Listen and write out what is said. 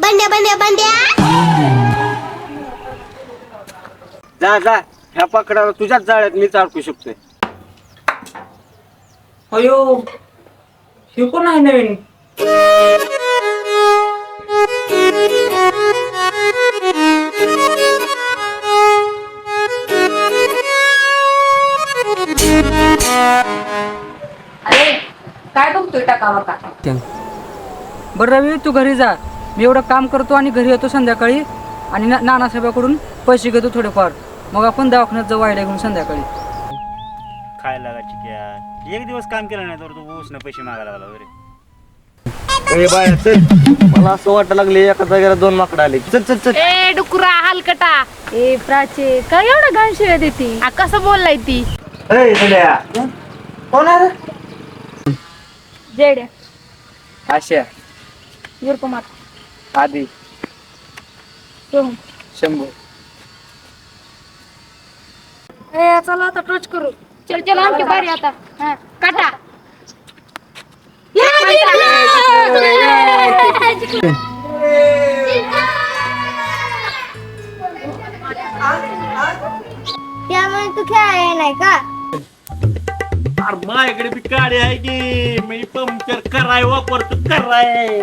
बंड्या बंड्या बंड्या. जा जा. ह्या पकडाला तुझ्याच जाळ्यात मी चालकू शकतोय. अयो हे कोण आहे नवीन? अरे काय बघतोय टाका बका बरं रवी तू घरी जा. मी एवढं काम करतो आणि घरी येतो संध्याकाळी आणि ना- नानासाहेबाकडून पैसे घेतो थोडेफार. मग आपण दवाखान्यात जाऊ आयडिया घेऊन संध्याकाळी. खायला लागा चिक्या एक दिवस काम केलं नाही तर तू उसनं पैसे मागायला लागला ए बाय चल. मला असं वाटायला लागले एका जागेला दोन माकडं आले. चल चल चल. ए डुकुरा हलकटा. ए प्राचे काय एवढं घाण शिव्या देते? आ, कसं बोललाय ती? ए. कोण आहे रे? जेड्या आशा. गुरकुमार आधी. सोहम शंभू ए चला आता टोच करू. चल चल आमची बारी आता. हा, काटा. त्यामुळे तू खेळायला नाही का? अरे माझ्याकडे बी गाडी आहे की मी पंक्चर कराय वापरतो कराय.